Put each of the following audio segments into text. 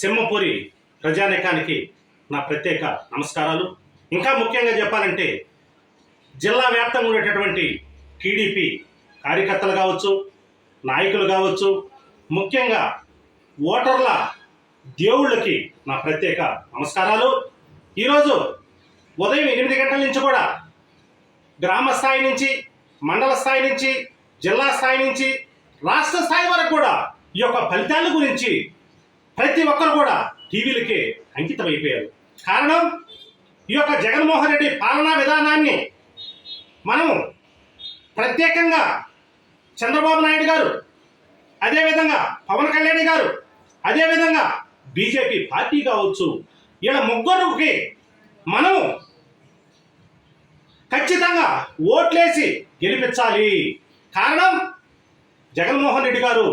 సింహపూరి ప్రజానికానికి నా ప్రత్యేక నమస్కారాలు. ఇంకా ముఖ్యంగా చెప్పాలంటే జిల్లా వ్యాప్తంగా ఉండేటటువంటి టీడీపీ కార్యకర్తలు కావచ్చు నాయకులు కావచ్చు ముఖ్యంగా ఓటర్ల దేవుళ్ళకి నా ప్రత్యేక నమస్కారాలు. ఈరోజు ఉదయం ఎనిమిది గంటల నుంచి కూడా గ్రామ స్థాయి నుంచి మండల స్థాయి నుంచి జిల్లా స్థాయి నుంచి రాష్ట్ర స్థాయి వరకు కూడా ఈ యొక్క ఫలితాల గురించి ప్రతి ఒక్కరు కూడా టీవీలకే అంకితం అయిపోయారు కారణం ఈ యొక్క జగన్మోహన్ రెడ్డి పాలనా విధానాన్ని మనము ప్రత్యేకంగా చంద్రబాబు నాయుడు గారు అదేవిధంగా పవన్ కళ్యాణ్ గారు అదేవిధంగా బీజేపీ పార్టీ కావచ్చు ఇలా ముగ్గురికి మనము ఖచ్చితంగా ఓట్లేసి గెలిపించాలి. కారణం జగన్మోహన్ రెడ్డి గారు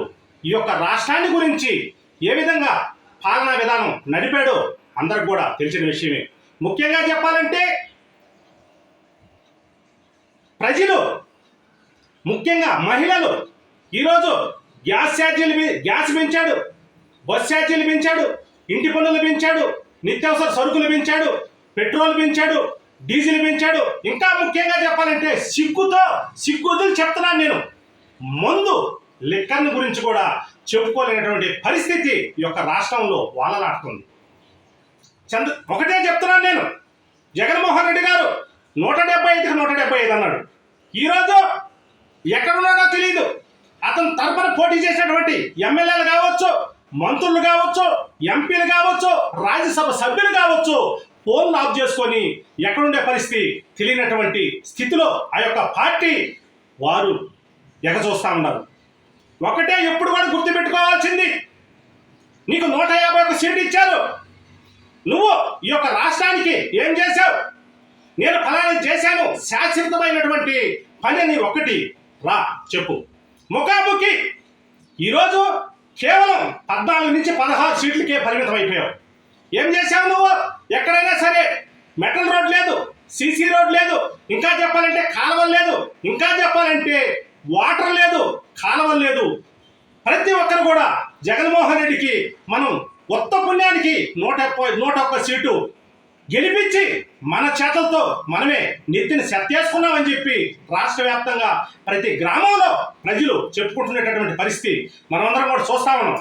ఈ యొక్క రాష్ట్రాన్ని గురించి ఏ విధంగా పాలనా విధానం నడిపాడో అందరికి కూడా తెలిసిన విషయమే. ముఖ్యంగా చెప్పాలంటే ప్రజలు ముఖ్యంగా మహిళలు ఈరోజు గ్యాస్ ఛార్జీలు గ్యాస్ పెంచాడు బస్ ఛార్జీలు పెంచాడు ఇంటి పన్నులు పెంచాడు నిత్యావసర సరుకులు పెంచాడు పెట్రోల్ పెంచాడు డీజిల్ పెంచాడు. ఇంకా ముఖ్యంగా చెప్పాలంటే సిగ్గుతో సిగ్గుదులు చెప్తున్నాను నేను. ముందు లిక్కర్ని గురించి కూడా చెప్పుకోలేనటువంటి పరిస్థితి ఈ యొక్క రాష్ట్రంలో వాలలాడుతుంది. చంద్ర ఒకటే చెప్తున్నాను నేను. జగన్మోహన్ రెడ్డి గారు నూట డెబ్బై ఐదుకి నూట డెబ్బై ఐదు అన్నాడు. ఈరోజు ఎక్కడున్నాడో తెలియదు అతను తరపున పోటీ చేసినటువంటి ఎమ్మెల్యేలు కావచ్చు మంత్రులు కావచ్చు ఎంపీలు కావచ్చు రాజ్యసభ సభ్యులు కావచ్చు ఫోన్లు ఆఫ్ చేసుకొని ఎక్కడుండే పరిస్థితి తెలియనటువంటి స్థితిలో ఆ యొక్క పార్టీ వారు ఎగచూస్తా ఉన్నారు. ఒకటే ఎప్పుడు కూడా గుర్తుపెట్టుకోవాల్సింది. నీకు నూట యాభై ఒక సీట్ ఇచ్చారు నువ్వు ఈ యొక్క రాష్ట్రానికి ఏం చేశావు? నేను ఫలానా చేశాను. శాశ్వతమైనటువంటి పని నీ ఒకటి. రా చెప్పు. ముఖాముఖి. ఈరోజు కేవలం పద్నాలుగు నుంచి పదహారు సీట్లకే పరిమితం అయిపోయావు ఏం చేశావు నువ్వు? ఎక్కడైనా సరే మెటల్ రోడ్ లేదు సీసీ రోడ్ లేదు ఇంకా చెప్పాలంటే కాలువలు లేదు ఇంకా చెప్పాలంటే వాటర్ లేదు మానవం లేదు. ప్రతి ఒక్కరు కూడా జగన్మోహన్ రెడ్డికి మనం కొత్త పుణ్యానికి నూట నూట ఒక్క సీటు గెలిపించి మన చేతలతో మనమే నెత్తిని సెత్తేసుకున్నామని చెప్పి రాష్ట్ర వ్యాప్తంగా ప్రతి గ్రామంలో ప్రజలు చెప్పుకుంటున్నటువంటి పరిస్థితి మనమందరం కూడా చూస్తా ఉన్నాం.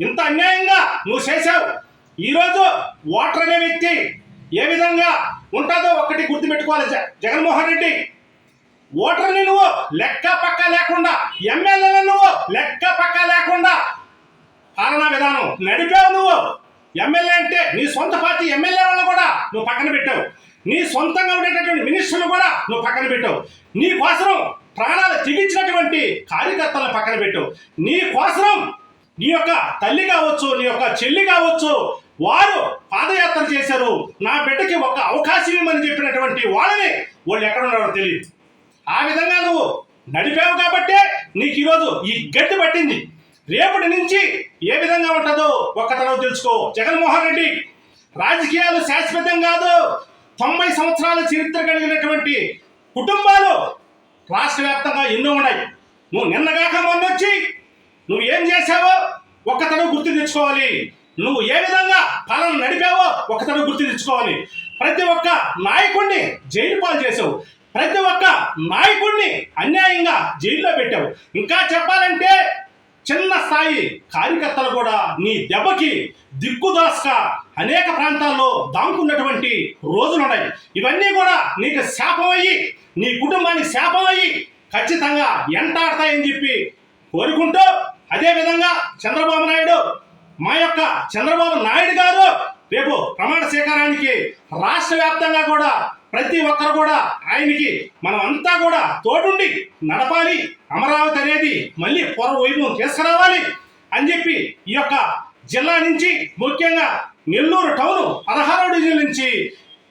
ఇంత అన్యాయంగా నువ్వు చేశావు. ఈరోజు ఓటర్ అనే వ్యక్తి ఏ విధంగా ఉంటుందో ఒక్కటి గుర్తుపెట్టుకోవాలి జగన్మోహన్ రెడ్డి. ఓటర్ని నువ్వు లెక్క పక్క లేకుండా ఎమ్మెల్యేలను నువ్వు లెక్క పక్క లేకుండా పాలనా విధానం నడిపావు నువ్వు. ఎమ్మెల్యే అంటే నీ సొంత పార్టీ ఎమ్మెల్యే వాళ్ళు కూడా నువ్వు పక్కన పెట్టావు. నీ సొంతంగా ఉండేటటువంటి మినిస్టర్లు కూడా నువ్వు పక్కన పెట్టావు. నీ కోసం ప్రాణాలు తెగించినటువంటి కార్యకర్తలను పక్కన పెట్టావు. నీ కోసం నీ యొక్క తల్లి కావచ్చు నీ యొక్క చెల్లి కావచ్చు వారు పాదయాత్ర చేశారు. నా బిడ్డకి ఒక అవకాశం ఇవ్వమని చెప్పినటువంటి వాళ్ళని వాళ్ళు ఎక్కడ ఉన్నారో తెలియదు. ఆ విధంగా నువ్వు నడిపావు కాబట్టే నీకు ఈరోజు ఈ గట్టి పట్టింది. రేపటి నుంచి ఏ విధంగా ఉంటుందో ఒక్కతనో తెలుసుకో. జగన్మోహన్ రెడ్డి రాజకీయాలు శాశ్వతం కాదు. తొంభై సంవత్సరాల చరిత్ర కలిగినటువంటి కుటుంబాలు రాష్ట్ర వ్యాప్తంగా ఎన్నో ఉన్నాయి. నువ్వు నిన్నగాక మొన్నొచ్చి నువ్వు ఏం చేశావో ఒక్కతను గుర్తు తెచ్చుకోవాలి. నువ్వు ఏ విధంగా పాలన నడిపావో ఒక్కతను గుర్తు తెచ్చుకోవాలి. ప్రతి ఒక్క నాయకుడిని జైలు పాలు చేసావు. ప్రతి ఒక్క నాయకుడిని అన్యాయంగా జైల్లో పెట్టావు. ఇంకా చెప్పాలంటే చిన్న స్థాయి కార్యకర్తలు కూడా నీ దెబ్బకి దిక్కుదాస్క అనేక ప్రాంతాల్లో దాముకున్నటువంటి రోజులున్నాయి ఇవన్నీ కూడా నీకు శాపమయ్యి నీ కుటుంబానికి శాపమయ్యి ఖచ్చితంగా ఖచ్చితంగా ఎంటాడతాయని చెప్పి కోరుకుంటూ అదేవిధంగా చంద్రబాబు నాయుడు మా యొక్క చంద్రబాబు నాయుడు గారు రేపు ప్రమాణ స్వీకారానికి రాష్ట్ర వ్యాప్తంగా కూడా ప్రతి ఒక్కరు కూడా ఆయనకి మనం అంతా కూడా తోడుండి నడపాలి. అమరావతి అనేది మళ్ళీ పొర వైభవం తీసుకురావాలి అని చెప్పి ఈ యొక్క జిల్లా నుంచి ముఖ్యంగా నెల్లూరు టౌన్ పదహారో డివిజన్ నుంచి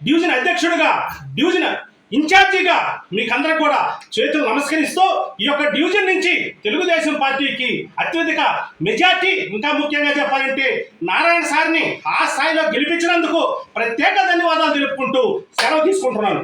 డివిజన్ అధ్యక్షుడిగా డివిజన్ ఇన్ఛార్జిగా మీకందరికి కూడా చేతులు నమస్కరిస్తూ ఈ యొక్క డివిజన్ నుంచి తెలుగుదేశం పార్టీకి అత్యధిక మెజార్టీ ఇంకా ముఖ్యంగా చెప్పాలంటే నారాయణ సార్ని ఆ స్థాయిలో గెలిపించినందుకు ప్రత్యేక ధన్యవాదాలు తెలుపుకుంటూ సెలవు తీసుకుంటున్నాను.